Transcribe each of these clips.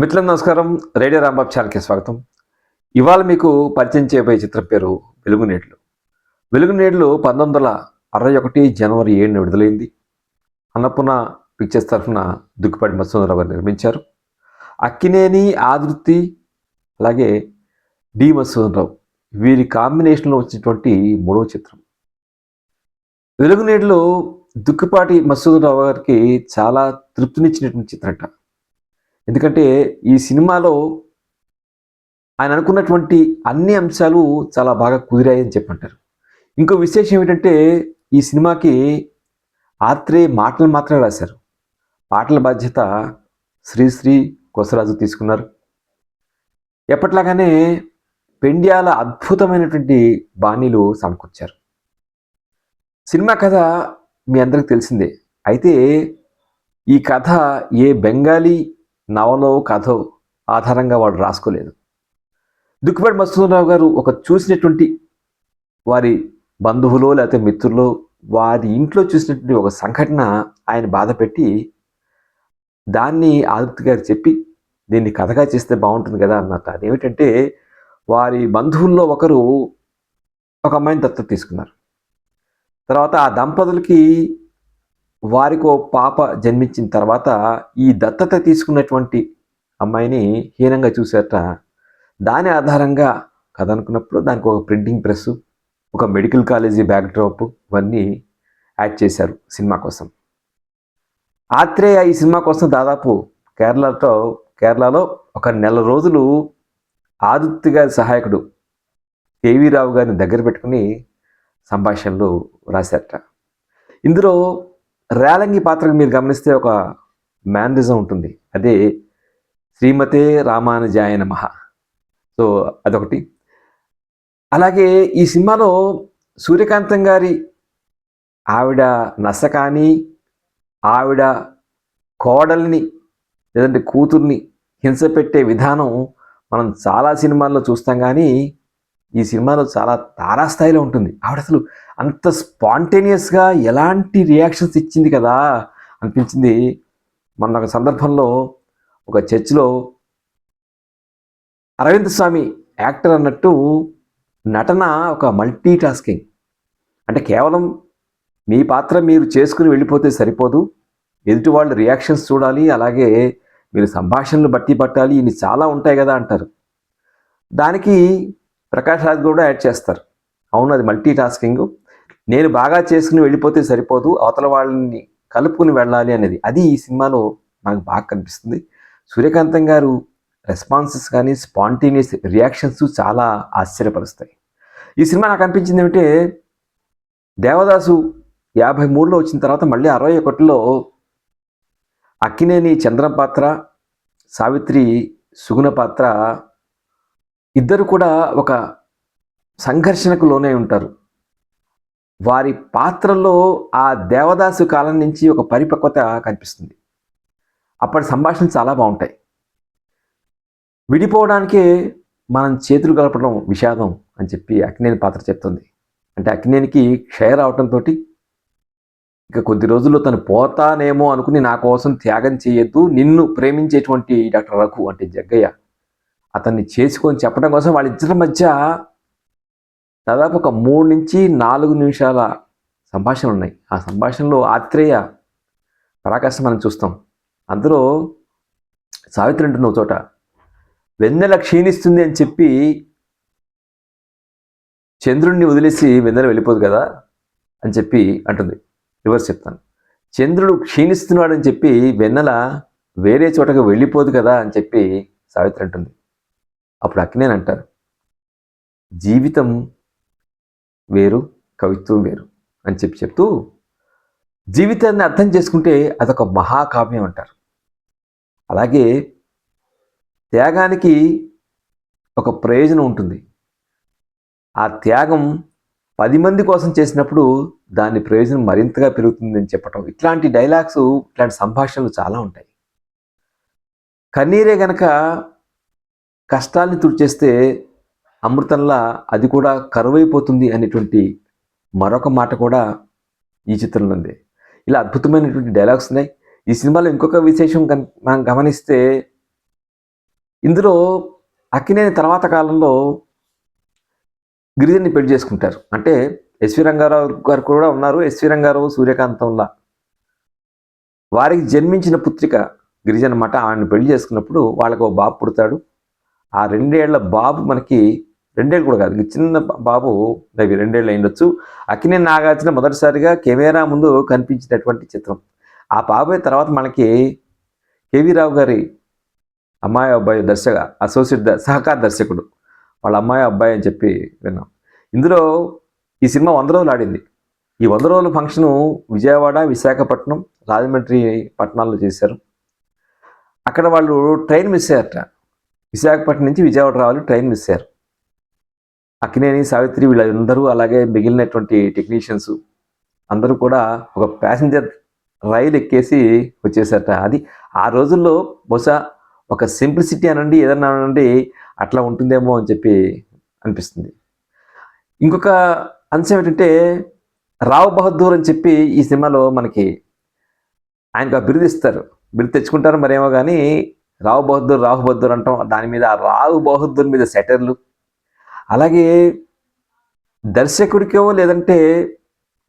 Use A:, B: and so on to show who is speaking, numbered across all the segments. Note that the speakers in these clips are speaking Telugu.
A: మిత్రులకు నమస్కారం. రేడియో రాంబాబు ఛానల్కి స్వాగతం. ఇవాళ మీకు పరిచయం చేయబోయే చిత్రం పేరు వెలుగునీళ్ళు వెలుగునీళ్ళు పంతొమ్మిది వందల అరవై ఒకటి జనవరి ఏడున విడుదలైంది. అన్నపూర్ణ పిక్చర్స్ తరఫున దుక్కిపాటి మత్స్యరావు గారు నిర్మించారు. అక్కినేని ఆదృతి అలాగే డి మత్స్యంద్రరావు వీరి కాంబినేషన్లో వచ్చినటువంటి మూడవ చిత్రం. వెలుగునీళ్ళు దుక్కిపాటి మత్స్యరావు గారికి చాలా తృప్తినిచ్చినటువంటి చిత్రట ఎందుకంటే ఈ సినిమాలో ఆయన అనుకున్నటువంటి అన్ని అంశాలు చాలా బాగా కుదిరాయని చెప్పంటారు. ఇంకో విశేషం ఏమిటంటే ఈ సినిమాకి ఆత్రే మాటలు మాత్రమే రాశారు. పాటల బాధ్యత శ్రీశ్రీ కొసరాజు తీసుకున్నారు. ఎప్పట్లాగానే పెండ్యాల అద్భుతమైనటువంటి బాణీలు సమకూర్చారు. సినిమా కథ మీ అందరికి తెలిసిందే. అయితే ఈ కథ ఏ బెంగాలీ నవలో కథో ఆధారంగా వాడు రాసుకోలేదు. దుక్కుపేట మత్స్యరావు గారు ఒక చూసినటువంటి వారి బంధువులో లేకపోతే మిత్రులో వారి ఇంట్లో చూసినటువంటి ఒక సంఘటన ఆయన బాధపెట్టి దాన్ని ఆదిత్య గారు చెప్పి దీన్ని కథగా చేస్తే బాగుంటుంది కదా అన్నట్టు. అదేమిటంటే వారి బంధువుల్లో ఒకరు ఒక అమ్మాయిని దత్తత తీసుకున్నారు. తర్వాత ఆ దంపతులకి వారికో పాప జన్మించిన తర్వాత ఈ దత్తత తీసుకున్నటువంటి అమ్మాయిని హీనంగా చూసేట. దాని ఆధారంగా కథ అనుకున్నప్పుడు దానికి ఒక ప్రింటింగ్ ప్రెస్ ఒక మెడికల్ కాలేజీ బ్యాక్డ్రాప్ ఇవన్నీ యాడ్ చేశారు సినిమా కోసం. ఆత్రేయ ఈ సినిమా కోసం దాదాపు కేరళతో కేరళలో ఒక నెల రోజులు ఆదిత్య గారి సహాయకుడు కేవీ రావు గారిని దగ్గర పెట్టుకుని సంభాషణలు రాశారట. ఇందులో రేలంగి పాత్రకు మీరు గమనిస్తే ఒక మ్యానరిజం ఉంటుంది. అదే శ్రీమతే రామానుజాయ నమః. సో అదొకటి. అలాగే ఈ సినిమాలో సూర్యకాంతం గారి ఆవిడ నస కానీ ఆవిడ కోడల్ని లేదంటే కూతుర్ని హింస పెట్టే విధానం మనం చాలా సినిమాల్లో చూస్తాం కానీ ఈ సినిమాలో చాలా తారాస్థాయిలో ఉంటుంది. ఆవిడ అసలు అంత స్పాంటేనియస్గా ఎలాంటి రియాక్షన్స్ ఇచ్చింది కదా అనిపించింది. మొన్న ఒక సందర్భంలో ఒక చర్చిలో అరవింద్ స్వామి యాక్టర్ అన్నట్టు నటన ఒక మల్టీ టాస్కింగ్ అంటే కేవలం మీ పాత్ర మీరు చేసుకుని వెళ్ళిపోతే సరిపోదు. ఎదుటి వాళ్ళ రియాక్షన్స్ చూడాలి అలాగే మీరు సంభాషణలు బట్టి పట్టాలి ఇన్ని చాలా ఉంటాయి కదా అంటారు. దానికి ప్రకాష్ రాజ్ కూడా యాడ్ చేస్తారు. అవును అది మల్టీ టాస్కింగ్ నేను బాగా చేసుకుని వెళ్ళిపోతే సరిపోదు అవతల వాళ్ళని కలుపుకుని వెళ్ళాలి అనేది. అది ఈ సినిమాలో నాకు బాగా కనిపిస్తుంది. సూర్యకాంతం గారు రెస్పాన్సెస్ కానీ స్పాంటేనియస్ రియాక్షన్స్ చాలా ఆశ్చర్యపరుస్తాయి. ఈ సినిమా నాకు అనిపించింది ఏమిటంటే దేవదాసు యాభై మూడులో వచ్చిన తర్వాత మళ్ళీ అరవై ఒకటిలో అక్కినేని చంద్రం పాత్ర సావిత్రి సుగుణ పాత్ర ఇద్దరు కూడా ఒక సంఘర్షణకు లోనే ఉంటారు. వారి పాత్రలో ఆ దేవదాసు కాలం నుంచి ఒక పరిపక్వత కనిపిస్తుంది. అప్పటి సంభాషణలు చాలా బాగుంటాయి. విడిపోవడానికే మనం చేతులు కలపడం విషాదం అని చెప్పి అక్నేని పాత్ర చెప్తుంది. అంటే అక్నేనికి క్షయ రావటంతో ఇక కొద్ది రోజుల్లో తను పోతానేమో అనుకుని నా కోసం త్యాగం చేయొద్దు నిన్ను ప్రేమించేటువంటి డాక్టర్ రఘు అంటే జగ్గయ్య అతన్ని చేసుకొని చెప్పడం కోసం వాళ్ళిద్దరి మధ్య దాదాపు ఒక మూడు నుంచి నాలుగు నిమిషాల సంభాషణలు ఉన్నాయి. ఆ సంభాషణలో ఆత్రేయ పరాకాష్ట మనం చూస్తాం. అందులో సావిత్రి అంటున్న చోట వెన్నెల క్షీణిస్తుంది అని చెప్పి చంద్రుడిని వదిలేసి వెన్నెల వెళ్ళిపోదు కదా అని చెప్పి అంటుంది. రివర్స్ చెప్తాను. చంద్రుడు క్షీణిస్తున్నాడని చెప్పి వెన్నెల వేరే చోటకు వెళ్ళిపోదు కదా అని చెప్పి సావిత్రి అంటుంది. అప్పుడు అక్కినేని అంటారు జీవితం వేరు కవిత్వం వేరు అని చెప్పి చెప్తూ జీవితాన్ని అర్థం చేసుకుంటే అదొక మహాకావ్యం అంటారు. అలాగే త్యాగానికి ఒక ప్రయోజనం ఉంటుంది. ఆ త్యాగం పది మంది కోసం చేసినప్పుడు దాని ప్రయోజనం మరింతగా పెరుగుతుందని చెప్పటం ఇట్లాంటి డైలాగ్స్ ఇట్లాంటి సంభాషణలు చాలా ఉంటాయి. కన్నీరే గనక కష్టాల్ని తుడిచేస్తే అమృతంలా అది కూడా కరువైపోతుంది అనేటువంటి మరొక మాట కూడా ఈ చిత్రంలో ఉంది. ఇలా అద్భుతమైనటువంటి డైలాగ్స్ ఉన్నాయి. ఈ సినిమాలో ఇంకొక విశేషం కన్- మనం గమనిస్తే ఇందులో అక్కినేని తర్వాత కాలంలో గిరిజన్ని పెళ్ళి చేసుకుంటారు. అంటే ఎస్వి రంగారావు గారు కూడా ఉన్నారు. ఎస్వి రంగారావు సూర్యకాంతంలా. వారికి జన్మించిన పుత్రిక గిరిజన మాట ఆమెను పెళ్ళి చేసుకున్నప్పుడు వాళ్ళకు ఒక బాబు పుడతాడు. ఆ రెండేళ్ళ బాబు మనకి రెండేళ్ళు కూడా కాదు. ఇంక చిన్న బాబు అవి రెండేళ్ళు అయిండొచ్చు. అక్కినే నాగార్జున మొదటిసారిగా కెమెరా ముందు కనిపించినటువంటి చిత్రం. ఆ బాబాయ్ తర్వాత మనకి కేవీ రావు గారి అమ్మాయి అబ్బాయి దర్శక అసోసియేట్ ద- సహకార దర్శకుడు. వాళ్ళ అమ్మాయి అబ్బాయి అని చెప్పి విన్నాం. ఇందులో ఈ సినిమా వంద రోజులు ఆడింది. ఈ వంద రోజుల ఫంక్షను విజయవాడ విశాఖపట్నం రాజమండ్రి పట్టణాల్లో చేశారు. అక్కడ వాళ్ళు ట్రైన్ మిస్ అయ్యారట. విశాఖపట్నం నుంచి విజయవాడ రావాలి ట్రైన్ మిస్ అయ్యారు. అక్కినేని సావిత్రి వీళ్ళందరూ అలాగే మిగిలినటువంటి టెక్నీషియన్స్ అందరూ కూడా ఒక ప్యాసింజర్ రైలు ఎక్కేసి వచ్చేసారట. అది ఆ రోజుల్లో బహుశా ఒక సింప్లిసిటీ అనండి ఏదన్నా అనండి అట్లా ఉంటుందేమో అని చెప్పి అనిపిస్తుంది. ఇంకొక అంశం ఏంటంటే రావు బహదూర్ అని చెప్పి ఈ సినిమాలో మనకి ఆయనకు ఆ బిరుదు ఇస్తారు. బిరుదు తెచ్చుకుంటారు మరేమో కానీ రావు బహదూర్ రావు బహదూర్ అంటాం. దాని మీద రావు బహదూర్ మీద సెటర్లు. అలాగే దర్శకుడికో లేదంటే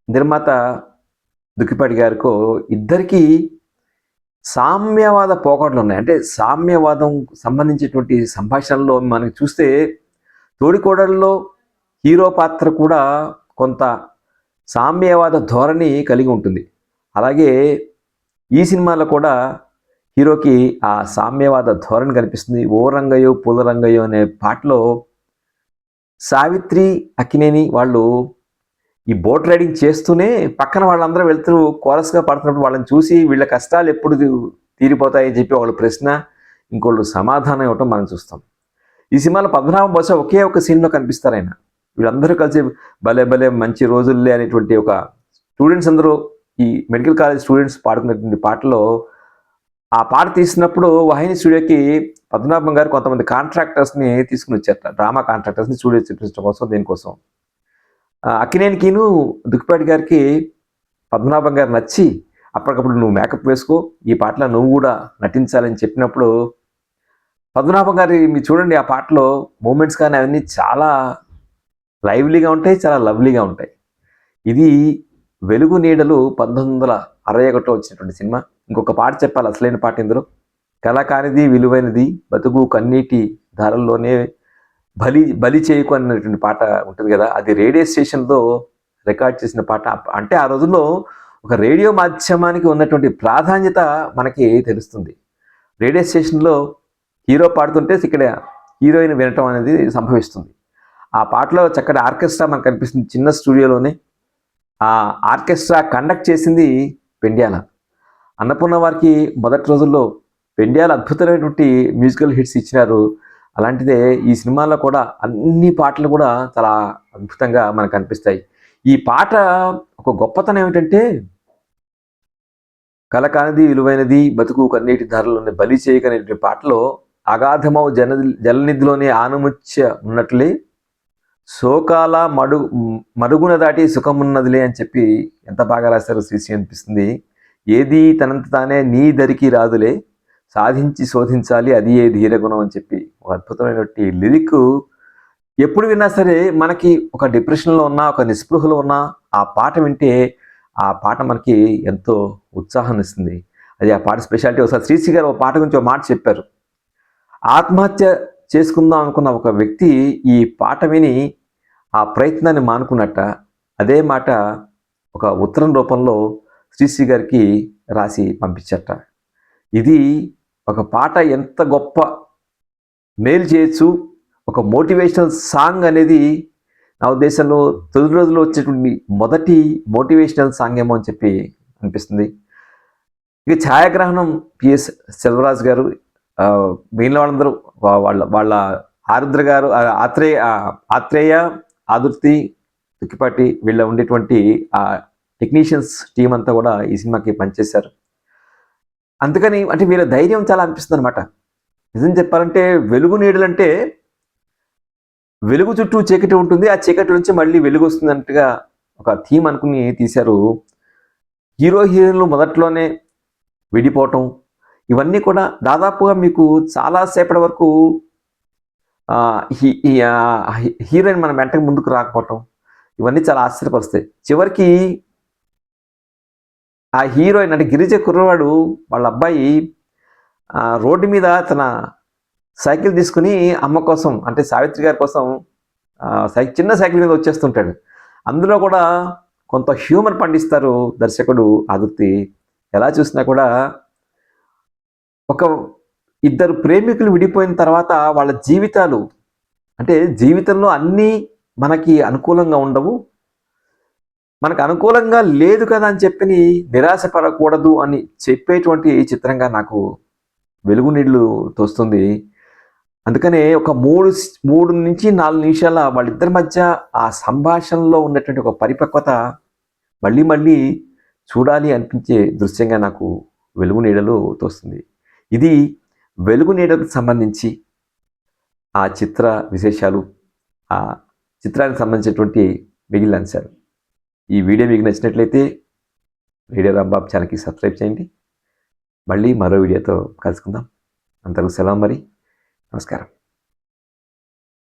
A: నిర్మాత దుక్కిపాటి గారికో ఇద్దరికీ సామ్యవాద పోకాట్లు ఉన్నాయి. అంటే సామ్యవాదం సంబంధించినటువంటి సంభాషణలో మనకి చూస్తే తోడికోడల్లో హీరో పాత్ర కూడా కొంత సామ్యవాద ధోరణి కలిగి ఉంటుంది. అలాగే ఈ సినిమాలో కూడా హీరోకి ఆ సామ్యవాద ధోరణి కనిపిస్తుంది. ఓ రంగయ్యో పూల రంగయ్యో అనే పాటలో సావిత్రి అక్కినేని వాళ్ళు ఈ బోట్ రైడింగ్ చేస్తూనే పక్కన వాళ్ళందరూ వెళ్తూ కోరస్గా పడుతున్నప్పుడు వాళ్ళని చూసి వీళ్ళ కష్టాలు ఎప్పుడు తీరిపోతాయని చెప్పి ఒకళ్ళు ప్రశ్న ఇంకోళ్ళు సమాధానం ఇవ్వటం మనం చూస్తాం. ఈ సినిమాలో పద్మనాభం బహుశా ఒకే ఒక సీన్లో కనిపిస్తారు ఆయన. వీళ్ళందరూ కలిసి భలే భలే మంచి రోజుల్లే అనేటువంటి ఒక స్టూడెంట్స్ అందరూ ఈ మెడికల్ కాలేజ్ స్టూడెంట్స్ పాడుకున్నటువంటి పాటలో ఆ పాట తీసినప్పుడు వాహిని స్టూడియోకి పద్మనాభం గారు కొంతమంది కాంట్రాక్టర్స్ని తీసుకుని వచ్చారట. డ్రామా కాంట్రాక్టర్స్ని స్టూడియో చూపించడం కోసం దీనికోసం? అక్కినేనికిను దుక్కిపాటి గారికి పద్మనాభం గారు నచ్చి అప్పటికప్పుడు నువ్వు మేకప్ వేసుకో ఈ పాటలో నువ్వు కూడా నటించాలని చెప్పినప్పుడు పద్మనాభం గారి మీరు చూడండి ఆ పాటలో మూమెంట్స్ కానీ అవన్నీ చాలా లైవ్లీగా ఉంటాయి చాలా లవ్లీగా ఉంటాయి. ఇది వెలుగు నీడలు పంతొమ్మిది వందల అరవై ఒకటిలో వచ్చినటువంటి సినిమా. ఇంకొక పాట చెప్పాలి అసలైన పాట ఇందులో. కళ కానిది విలువైనది బతుకు కన్నీటి ధారల్లోనే బలి బలి చేయకు అన్నటువంటి పాట ఉంటుంది కదా. అది రేడియో స్టేషన్లో రికార్డ్ చేసిన పాట. అంటే ఆ రోజుల్లో ఒక రేడియో మాధ్యమానికి ఉన్నటువంటి ప్రాధాన్యత మనకి తెలుస్తుంది. రేడియో స్టేషన్లో హీరో పాడుతుంటే ఇక్కడ హీరోయిన్ వినటం అనేది సంభవిస్తుంది. ఆ పాటలో చక్కటి ఆర్కెస్ట్రా మనకు కనిపిస్తుంది చిన్న స్టూడియోలోనే. ఆ ఆర్కెస్ట్రా కండక్ట్ చేసింది పెండ్యాల. అన్నపూర్ణ వారికి మొదటి రోజుల్లో పెండ్యాల అద్భుతమైనటువంటి మ్యూజికల్ హిట్స్ ఇచ్చినారు. అలాంటిదే ఈ సినిమాలో కూడా అన్ని పాటలు కూడా చాలా అద్భుతంగా మనకు అనిపిస్తాయి. ఈ పాట ఒక గొప్పతనం ఏమిటంటే కలకానిది విలువైనది బతుకు కన్నీటి ధరలోని బలి చేయకనేటువంటి పాటలో అగాధమవు జన జలనిధిలోనే ఆనుముత్య ఉన్నట్లే శోకాల మడు మరుగున దాటి సుఖమున్నదిలే అని చెప్పి ఎంత బాగా రాశారు శ్రీశ్రీ అనిపిస్తుంది. ఏది తనంత తానే నీ దరికి రాదులే. సాధించి శోధించాలి అది ఏ ధీరగుణం అని చెప్పి ఒక అద్భుతమైనటువంటి లిరిక్. ఎప్పుడు విన్నా సరే మనకి ఒక డిప్రెషన్లో ఉన్నా ఒక నిస్పృహలో ఉన్నా ఆ పాట వింటే ఆ పాట మనకి ఎంతో ఉత్సాహాన్ని ఇస్తుంది. అది ఆ పాట స్పెషాలిటీ. ఒకసారి శ్రీశ్రీ గారు ఒక పాట గురించి ఒక మాట చెప్పారు. ఆత్మహత్య చేసుకుందాం అనుకున్న ఒక వ్యక్తి ఈ పాట విని ఆ ప్రయత్నాన్ని మానుకున్నట్ట అదే మాట ఒక ఉత్తరం రూపంలో శ్రీశ్రీ గారికి రాసి పంపించట. ఇది ఒక పాట ఎంత గొప్ప మేలు చేయొచ్చు. ఒక మోటివేషనల్ సాంగ్ అనేది నా ఉద్దేశంలో తొలి రోజుల్లో వచ్చేటువంటి మొదటి మోటివేషనల్ సాంగ్ ఏమో అని చెప్పి అనిపిస్తుంది. ఇక ఛాయాగ్రహణం పిఎస్ సెల్వరాజ్ గారు మిగిలిన వాళ్ళందరూ వాళ్ళ వాళ్ళ ఆరుద్ర గారు ఆత్రేయ ఆత్రేయ ఆదుర్తి తుక్కిపాటి వీళ్ళ ఉండేటువంటి ఆ టెక్నీషియన్స్ టీం అంతా కూడా ఈ సినిమాకి పనిచేశారు. అందుకని అంటే వీళ్ళ ధైర్యం చాలా అనిపిస్తుంది అనమాట నిజం చెప్పాలంటే వెలుగు నీడలంటే వెలుగు చుట్టూ చీకటి ఉంటుంది. ఆ చీకటి నుంచి మళ్ళీ వెలుగు వస్తుంది అన్నట్టుగా ఒక థీమ్ అనుకుని తీశారు. హీరో హీరోయిన్లు మొదట్లోనే విడిపోవటం ఇవన్నీ కూడా దాదాపుగా మీకు చాలా సేపటి వరకు హీరోయిన్ మన వెంటకి ముందుకు రాకపోవటం ఇవన్నీ చాలా ఆశ్చర్యపరుస్తాయి. చివరికి ఆ హీరోయిన్ అంటే గిరిజ కుర్రవాడు వాళ్ళ అబ్బాయి రోడ్డు మీద తన సైకిల్ తీసుకుని అమ్మ కోసం అంటే సావిత్రి గారి కోసం సైకిల్ సై- చిన్న సైకిల్ మీద వచ్చేస్తుంటాడు. అందులో కూడా కొంత హ్యూమర్ పండిస్తారు దర్శకుడు ఆదుర్తి. ఎలా చూసినా కూడా ఒక ఇద్దరు ప్రేమికులు విడిపోయిన తర్వాత వాళ్ళ జీవితాలు అంటే జీవితంలో అన్నీ మనకి అనుకూలంగా ఉండవు. మనకు అనుకూలంగా లేదు కదా అని చెప్పి నిరాశపడకూడదు అని చెప్పేటువంటి చిత్రంగా నాకు వెలుగు నీళ్ళు తోస్తుంది. అందుకనే ఒక మూడు మూడు నుంచి నాలుగు నిమిషాల వాళ్ళిద్దరి మధ్య ఆ సంభాషణలో ఉన్నటువంటి ఒక పరిపక్వత మళ్ళీ మళ్ళీ చూడాలి అనిపించే దృశ్యంగా నాకు వెలుగు నీడలు తోస్తుంది. ఇది వెలుగు నీడకు సంబంధించి ఆ చిత్ర విశేషాలు ఆ చిత్రానికి సంబంధించినటువంటి మిగిలిన అంశాలు. ఈ వీడియో మీకు నచ్చినట్లయితే రేడియో రాంబాబు ఛానల్కి సబ్స్క్రైబ్ చేయండి. మళ్ళీ మరో వీడియోతో కలుసుకుందాం. అంతకు సెలవు మరి. నమస్కారం.